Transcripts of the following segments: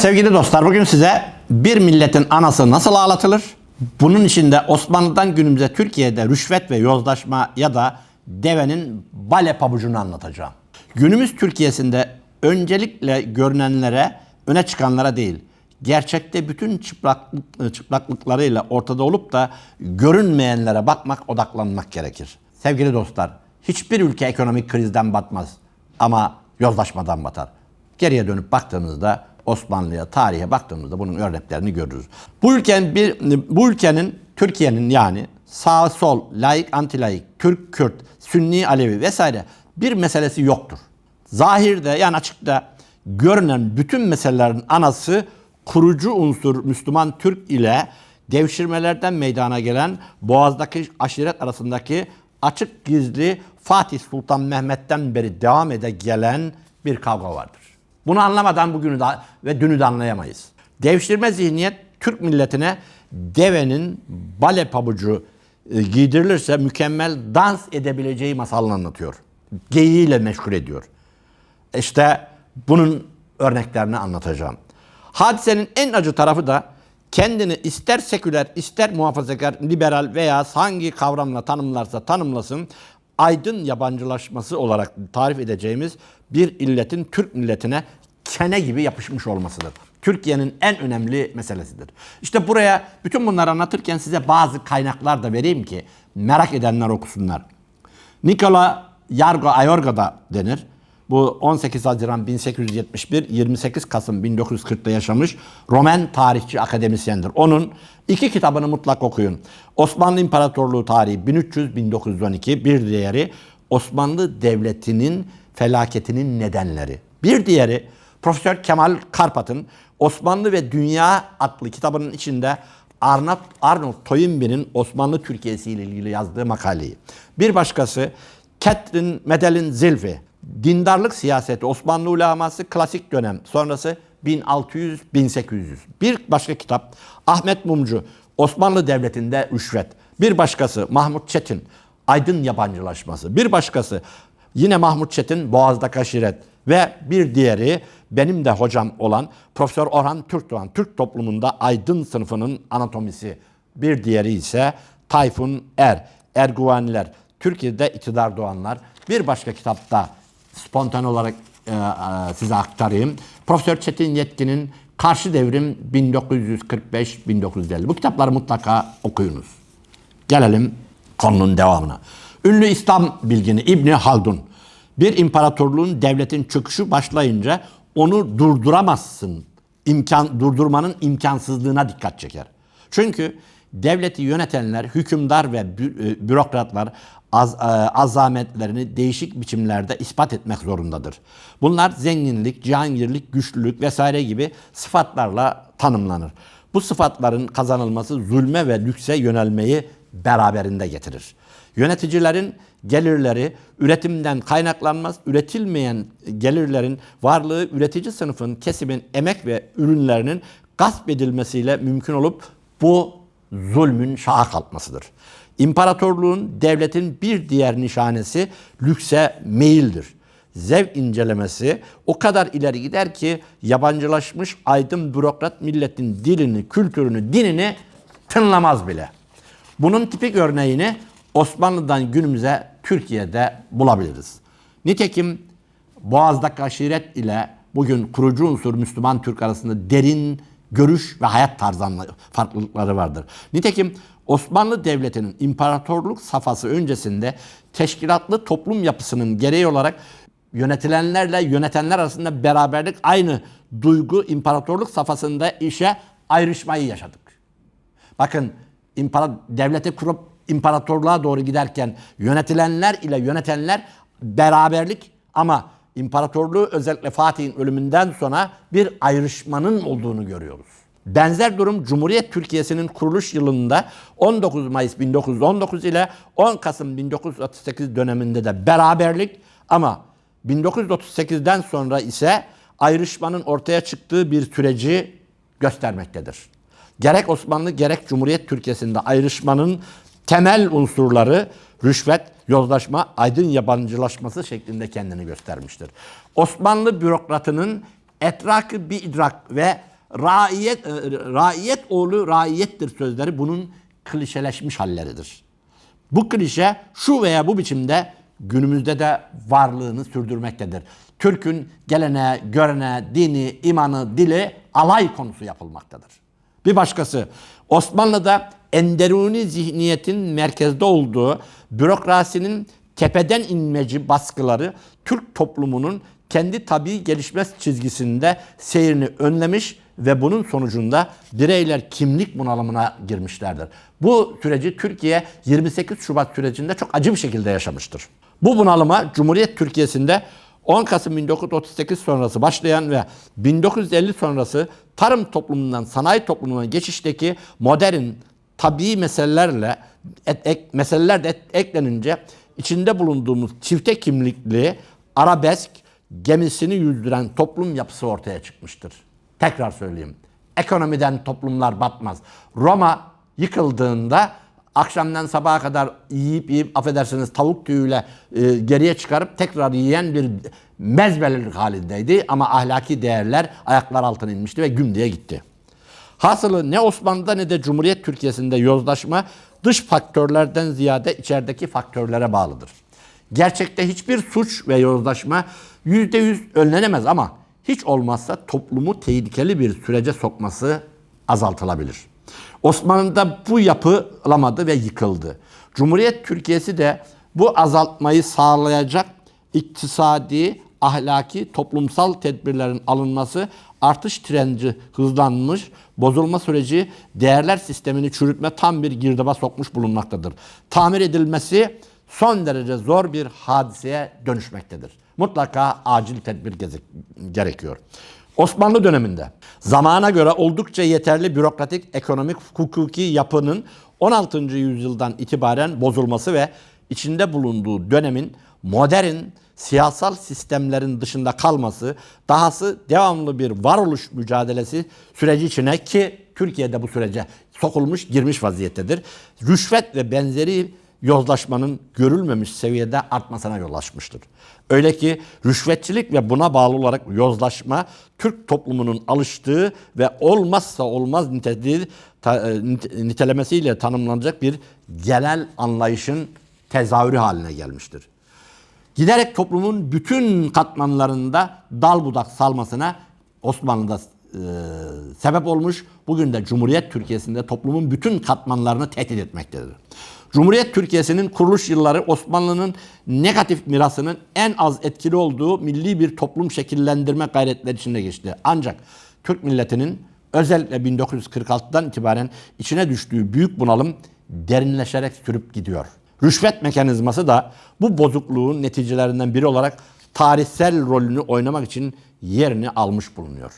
Sevgili dostlar bugün size bir milletin anası nasıl ağlatılır? Bunun içinde Osmanlı'dan günümüze Türkiye'de rüşvet ve yozlaşma ya da devenin bale pabucunu anlatacağım. Günümüz Türkiye'sinde öncelikle görünenlere, öne çıkanlara değil, gerçekte bütün çıplaklık, çıplaklıklarıyla ortada olup da görünmeyenlere bakmak, odaklanmak gerekir. Sevgili dostlar, hiçbir ülke ekonomik krizden batmaz ama yozlaşmadan batar. Geriye dönüp baktığımızda Osmanlı'ya, tarihe baktığımızda bunun örneklerini görürüz. Bu ülkenin bir bu ülkenin Türkiye'nin yani sağ sol, laik anti laik, Türk Kürt, Sünni Alevi vesaire bir meselesi yoktur. Zahirde yani açıkta görünen bütün meselelerin anası kurucu unsur Müslüman Türk ile devşirmelerden meydana gelen Boğaz'daki aşiret arasındaki açık gizli Fatih Sultan Mehmet'ten beri devam ede gelen bir kavga vardır. Bunu anlamadan bugünü de ve dünü de anlayamayız. Devşirme zihniyet Türk milletine devenin bale pabucu e, giydirilirse mükemmel dans edebileceği masalını anlatıyor. Geyiğiyle meşgul ediyor. İşte bunun örneklerini anlatacağım. Hadisenin en acı tarafı da kendini ister seküler, ister muhafazakar, liberal veya hangi kavramla tanımlarsa tanımlasın aydın yabancılaşması olarak tarif edeceğimiz bir illetin Türk milletine kene gibi yapışmış olmasıdır. Türkiye'nin en önemli meselesidir. İşte buraya bütün bunları anlatırken size bazı kaynaklar da vereyim ki merak edenler okusunlar. Nikola Yargo Ayorga denir. Bu 18 Haziran 1871, 28 Kasım 1940'da yaşamış Roman tarihçi akademisyendir. Onun iki kitabını mutlak okuyun. Osmanlı İmparatorluğu Tarihi 1300-1912, bir diğeri Osmanlı Devleti'nin felaketinin nedenleri. Bir diğeri Profesör Kemal Karpat'ın Osmanlı ve Dünya adlı kitabının içinde Arnold, Arnold Toynbee'nin Osmanlı Türkiye'si ile ilgili yazdığı makaleyi. Bir başkası Catherine Medelin Zilfi, Dindarlık Siyaseti, Osmanlı Uleması Klasik Dönem, sonrası 1600-1800. Bir başka kitap Ahmet Mumcu, Osmanlı Devleti'nde Rüşvet. Bir başkası Mahmut Çetin, Aydın Yabancılaşması. Bir başkası yine Mahmut Çetin, Boğaz'da Aşiret. Ve bir diğeri benim de hocam olan Profesör Orhan Türkdoğan, Türk toplumunda aydın sınıfının anatomisi. Bir diğeri ise Tayfun Er, Erguvaniler, Türkiye'de iktidar doğanlar. Bir başka kitapta spontan olarak e, e, size aktarayım. Profesör Çetin Yetkin'in Karşı Devrim 1945-1950. Bu kitapları mutlaka okuyunuz. Gelelim konunun devamına. Ünlü İslam bilgini İbni Haldun bir imparatorluğun devletin çöküşü başlayınca onu durduramazsın. İmkan, durdurmanın imkansızlığına dikkat çeker. Çünkü devleti yönetenler, hükümdar ve e, bürokratlar az, e, azametlerini değişik biçimlerde ispat etmek zorundadır. Bunlar zenginlik, cihangirlik, güçlülük vesaire gibi sıfatlarla tanımlanır. Bu sıfatların kazanılması zulme ve lükse yönelmeyi beraberinde getirir. Yöneticilerin gelirleri üretimden kaynaklanmaz. Üretilmeyen gelirlerin varlığı üretici sınıfın, kesimin emek ve ürünlerinin gasp edilmesiyle mümkün olup bu zulmün şaha kalkmasıdır. İmparatorluğun, devletin bir diğer nişanesi lükse meyildir. Zevk incelemesi o kadar ileri gider ki yabancılaşmış aydın bürokrat milletin dilini, kültürünü, dinini tınlamaz bile. Bunun tipik örneğini Osmanlı'dan günümüze Türkiye'de bulabiliriz. Nitekim Boğaz'daki aşiret ile bugün kurucu unsur Müslüman Türk arasında derin görüş ve hayat tarzı farklılıkları vardır. Nitekim Osmanlı Devleti'nin imparatorluk safhası öncesinde teşkilatlı toplum yapısının gereği olarak yönetilenlerle yönetenler arasında beraberlik aynı duygu imparatorluk safhasında işe ayrışmayı yaşadık. Bakın impara, devleti kurup imparatorluğa doğru giderken yönetilenler ile yönetenler beraberlik ama imparatorluğu özellikle Fatih'in ölümünden sonra bir ayrışmanın olduğunu görüyoruz. Benzer durum Cumhuriyet Türkiye'sinin kuruluş yılında 19 Mayıs 1919 ile 10 Kasım 1938 döneminde de beraberlik ama 1938'den sonra ise ayrışmanın ortaya çıktığı bir süreci göstermektedir. Gerek Osmanlı gerek Cumhuriyet Türkiye'sinde ayrışmanın temel unsurları rüşvet, yozlaşma, aydın yabancılaşması şeklinde kendini göstermiştir. Osmanlı bürokratının etrakı bir idrak ve raiyet, e, raiyet oğlu raiyettir sözleri bunun klişeleşmiş halleridir. Bu klişe şu veya bu biçimde günümüzde de varlığını sürdürmektedir. Türk'ün geleneğe, göreneğe, dini, imanı, dili alay konusu yapılmaktadır. Bir başkası Osmanlı'da enderuni zihniyetin merkezde olduğu bürokrasinin tepeden inmeci baskıları Türk toplumunun kendi tabii gelişme çizgisinde seyrini önlemiş ve bunun sonucunda bireyler kimlik bunalımına girmişlerdir. Bu süreci Türkiye 28 Şubat sürecinde çok acı bir şekilde yaşamıştır. Bu bunalıma Cumhuriyet Türkiye'sinde 10 Kasım 1938 sonrası başlayan ve 1950 sonrası tarım toplumundan sanayi toplumuna geçişteki modern tabii meselelerle et, ek, meseleler de et- eklenince içinde bulunduğumuz çifte kimlikli arabesk gemisini yüzdüren toplum yapısı ortaya çıkmıştır. Tekrar söyleyeyim. Ekonomiden toplumlar batmaz. Roma yıkıldığında akşamdan sabaha kadar yiyip yiyip affedersiniz tavuk tüyüyle e, geriye çıkarıp tekrar yiyen bir mezbelelik halindeydi ama ahlaki değerler ayaklar altına inmişti ve güm diye gitti. Hasılı ne Osmanlı'da ne de Cumhuriyet Türkiye'sinde yozlaşma dış faktörlerden ziyade içerideki faktörlere bağlıdır. Gerçekte hiçbir suç ve yozlaşma yüzde yüz önlenemez ama hiç olmazsa toplumu tehlikeli bir sürece sokması azaltılabilir. Osmanlı'da bu yapılamadı ve yıkıldı. Cumhuriyet Türkiye'si de bu azaltmayı sağlayacak iktisadi, ahlaki, toplumsal tedbirlerin alınması artış trendi hızlanmış, bozulma süreci değerler sistemini çürütme tam bir girdaba sokmuş bulunmaktadır. Tamir edilmesi son derece zor bir hadiseye dönüşmektedir. Mutlaka acil tedbir gerekiyor. Osmanlı döneminde zamana göre oldukça yeterli bürokratik, ekonomik, hukuki yapının 16. yüzyıldan itibaren bozulması ve içinde bulunduğu dönemin modern siyasal sistemlerin dışında kalması, dahası devamlı bir varoluş mücadelesi süreci içine ki Türkiye'de bu sürece sokulmuş, girmiş vaziyettedir. Rüşvet ve benzeri yozlaşmanın görülmemiş seviyede artmasına yol açmıştır. Öyle ki rüşvetçilik ve buna bağlı olarak yozlaşma Türk toplumunun alıştığı ve olmazsa olmaz niteliği, e, nite- nitelemesiyle tanımlanacak bir genel anlayışın tezahürü haline gelmiştir. Giderek toplumun bütün katmanlarında dal budak salmasına Osmanlı'da e, sebep olmuş. Bugün de Cumhuriyet Türkiye'sinde toplumun bütün katmanlarını tehdit etmektedir. Cumhuriyet Türkiye'sinin kuruluş yılları Osmanlı'nın negatif mirasının en az etkili olduğu milli bir toplum şekillendirme gayretleri içinde geçti. Ancak Türk milletinin özellikle 1946'dan itibaren içine düştüğü büyük bunalım derinleşerek sürüp gidiyor. Rüşvet mekanizması da bu bozukluğun neticelerinden biri olarak tarihsel rolünü oynamak için yerini almış bulunuyor.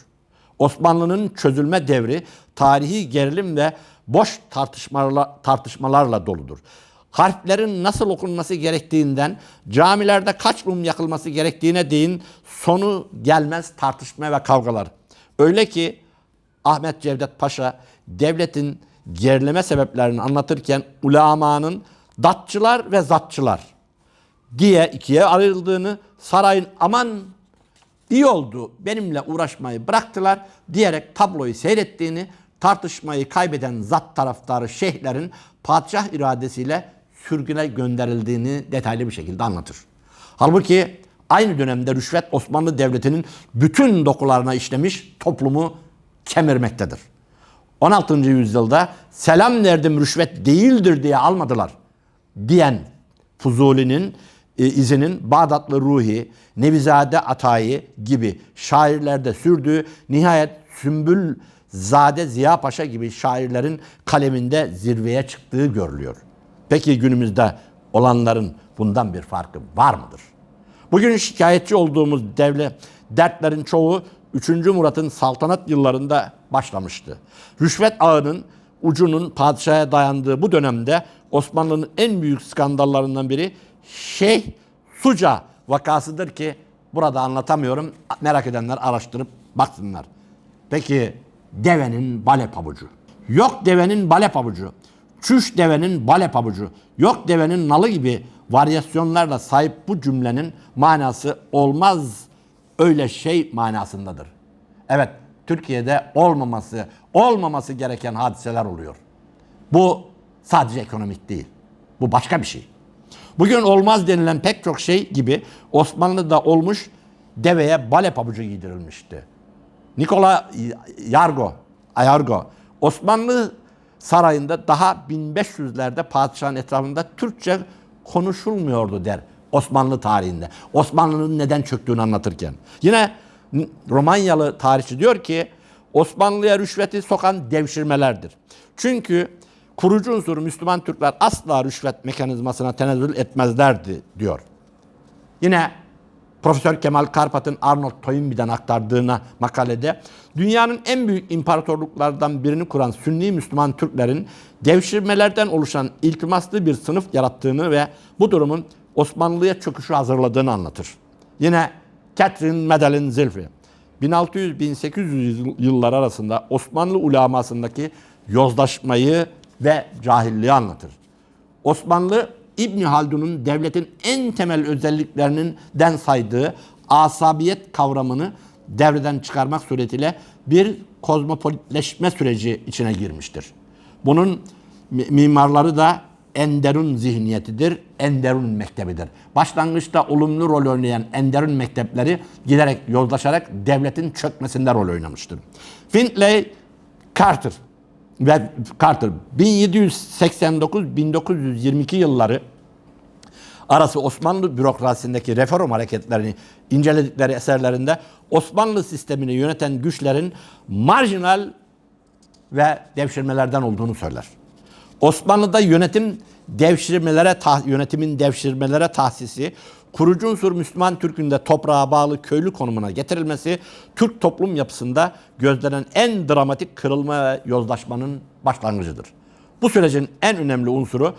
Osmanlı'nın çözülme devri tarihi gerilim ve boş tartışmalarla, tartışmalarla doludur. Harflerin nasıl okunması gerektiğinden camilerde kaç mum yakılması gerektiğine değin sonu gelmez tartışma ve kavgalar. Öyle ki Ahmet Cevdet Paşa devletin gerileme sebeplerini anlatırken ulemanın datçılar ve zatçılar diye ikiye ayrıldığını sarayın aman iyi oldu benimle uğraşmayı bıraktılar diyerek tabloyu seyrettiğini tartışmayı kaybeden zat taraftarı şeyhlerin padişah iradesiyle sürgüne gönderildiğini detaylı bir şekilde anlatır. Halbuki aynı dönemde rüşvet Osmanlı Devleti'nin bütün dokularına işlemiş toplumu kemirmektedir. 16. yüzyılda selam verdim rüşvet değildir diye almadılar diyen Fuzuli'nin e, izinin Bağdatlı Ruhi, Nevizade Atayi gibi şairlerde sürdüğü nihayet Sümbül Zade Ziya Paşa gibi şairlerin kaleminde zirveye çıktığı görülüyor. Peki günümüzde olanların bundan bir farkı var mıdır? Bugün şikayetçi olduğumuz devlet dertlerin çoğu 3. Murat'ın saltanat yıllarında başlamıştı. Rüşvet ağının ucunun padişaha dayandığı bu dönemde Osmanlı'nın en büyük skandallarından biri Şeyh Suca vakasıdır ki burada anlatamıyorum. Merak edenler araştırıp baksınlar. Peki devenin bale pabucu. Yok devenin bale pabucu. Çüş devenin bale pabucu. Yok devenin nalı gibi varyasyonlarla sahip bu cümlenin manası olmaz öyle şey manasındadır. Evet Türkiye'de olmaması, olmaması gereken hadiseler oluyor. Bu sadece ekonomik değil. Bu başka bir şey. Bugün olmaz denilen pek çok şey gibi Osmanlı'da olmuş deveye bale pabucu giydirilmişti. Nikola Yargo, Ayargo Osmanlı sarayında daha 1500'lerde padişahın etrafında Türkçe konuşulmuyordu der Osmanlı tarihinde. Osmanlı'nın neden çöktüğünü anlatırken. Yine Romanyalı tarihçi diyor ki Osmanlı'ya rüşveti sokan devşirmelerdir. Çünkü kurucu unsur Müslüman Türkler asla rüşvet mekanizmasına tenezzül etmezlerdi diyor. Yine Profesör Kemal Karpat'ın Arnold Toynbee'den aktardığına makalede dünyanın en büyük imparatorluklardan birini kuran Sünni Müslüman Türklerin devşirmelerden oluşan iltimaslı bir sınıf yarattığını ve bu durumun Osmanlı'ya çöküşü hazırladığını anlatır. Yine Catherine Madeline Zilfi 1600-1800 yıllar arasında Osmanlı ulemasındaki yozlaşmayı ve cahilliği anlatır. Osmanlı İbni Haldun'un devletin en temel özelliklerinden saydığı asabiyet kavramını devreden çıkarmak suretiyle bir kozmopolitleşme süreci içine girmiştir. Bunun mimarları da Enderun zihniyetidir, Enderun mektebidir. Başlangıçta olumlu rol oynayan Enderun mektepleri giderek yozlaşarak devletin çökmesinde rol oynamıştır. Findlay Carter ve Carter 1789-1922 yılları arası Osmanlı bürokrasisindeki reform hareketlerini inceledikleri eserlerinde Osmanlı sistemini yöneten güçlerin marjinal ve devşirmelerden olduğunu söyler. Osmanlı'da yönetim devşirmelere yönetimin devşirmelere tahsisi, kurucu unsur Müslüman Türk'ünde toprağa bağlı köylü konumuna getirilmesi Türk toplum yapısında gözlenen en dramatik kırılma ve yozlaşmanın başlangıcıdır. Bu sürecin en önemli unsuru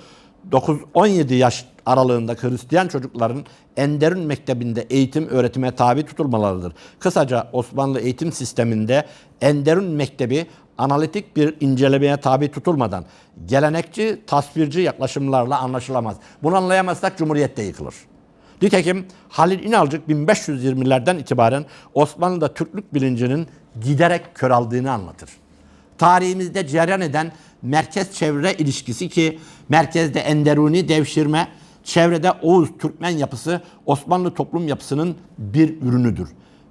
9-17 yaş aralığında Hristiyan çocukların Enderun Mektebi'nde eğitim öğretime tabi tutulmalarıdır. Kısaca Osmanlı eğitim sisteminde Enderun Mektebi analitik bir incelemeye tabi tutulmadan gelenekçi, tasvirci yaklaşımlarla anlaşılamaz. Bunu anlayamazsak Cumhuriyet de yıkılır. Nitekim Halil İnalcık 1520'lerden itibaren Osmanlı'da Türklük bilincinin giderek köraldığını anlatır. Tarihimizde cereyan eden merkez çevre ilişkisi ki merkezde enderuni devşirme, çevrede Oğuz Türkmen yapısı Osmanlı toplum yapısının bir ürünüdür.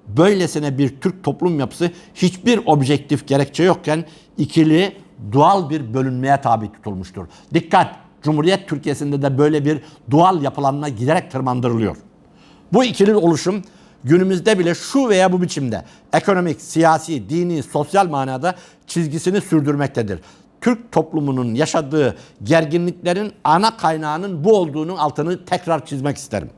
Böylesine bir Türk toplum yapısı hiçbir objektif gerekçe yokken ikili doğal bir bölünmeye tabi tutulmuştur. Dikkat! Cumhuriyet Türkiye'sinde de böyle bir dual yapılanma giderek tırmandırılıyor. Bu ikili oluşum günümüzde bile şu veya bu biçimde ekonomik, siyasi, dini, sosyal manada çizgisini sürdürmektedir. Türk toplumunun yaşadığı gerginliklerin ana kaynağının bu olduğunu altını tekrar çizmek isterim.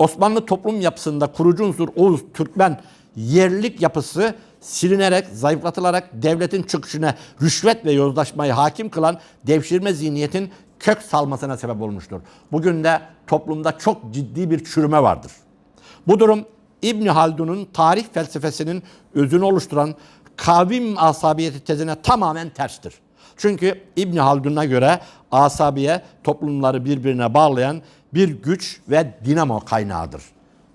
Osmanlı toplum yapısında kurucu unsur Oğuz, Türkmen yerlilik yapısı silinerek, zayıflatılarak devletin çöküşüne rüşvet ve yozlaşmayı hakim kılan devşirme zihniyetin kök salmasına sebep olmuştur. Bugün de toplumda çok ciddi bir çürüme vardır. Bu durum İbn Haldun'un tarih felsefesinin özünü oluşturan kavim asabiyeti tezine tamamen terstir. Çünkü İbn Haldun'a göre asabiye toplumları birbirine bağlayan bir güç ve dinamo kaynağıdır.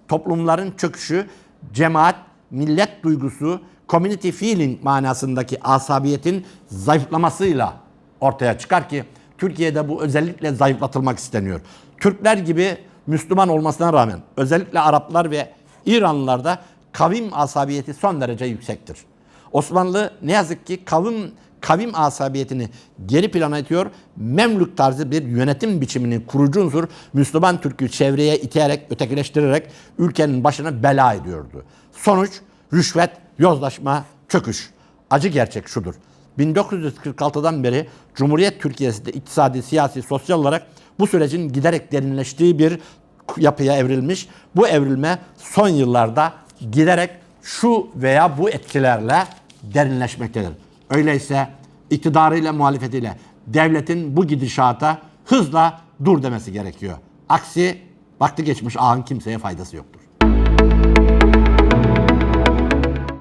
Toplumların çöküşü cemaat, millet duygusu, community feeling manasındaki asabiyetin zayıflamasıyla ortaya çıkar ki Türkiye'de bu özellikle zayıflatılmak isteniyor. Türkler gibi Müslüman olmasına rağmen özellikle Araplar ve İranlılarda kavim asabiyeti son derece yüksektir. Osmanlı ne yazık ki kavim kavim asabiyetini geri plana itiyor. Memlük tarzı bir yönetim biçiminin kurucu unsur Müslüman Türk'ü çevreye iterek, ötekileştirerek ülkenin başına bela ediyordu. Sonuç rüşvet, yozlaşma, çöküş. Acı gerçek şudur. 1946'dan beri Cumhuriyet Türkiye'sinde iktisadi, siyasi, sosyal olarak bu sürecin giderek derinleştiği bir yapıya evrilmiş. Bu evrilme son yıllarda giderek şu veya bu etkilerle derinleşmektedir. Öyleyse iktidarıyla muhalefetiyle devletin bu gidişata hızla dur demesi gerekiyor. Aksi vakti geçmiş ağın kimseye faydası yoktur.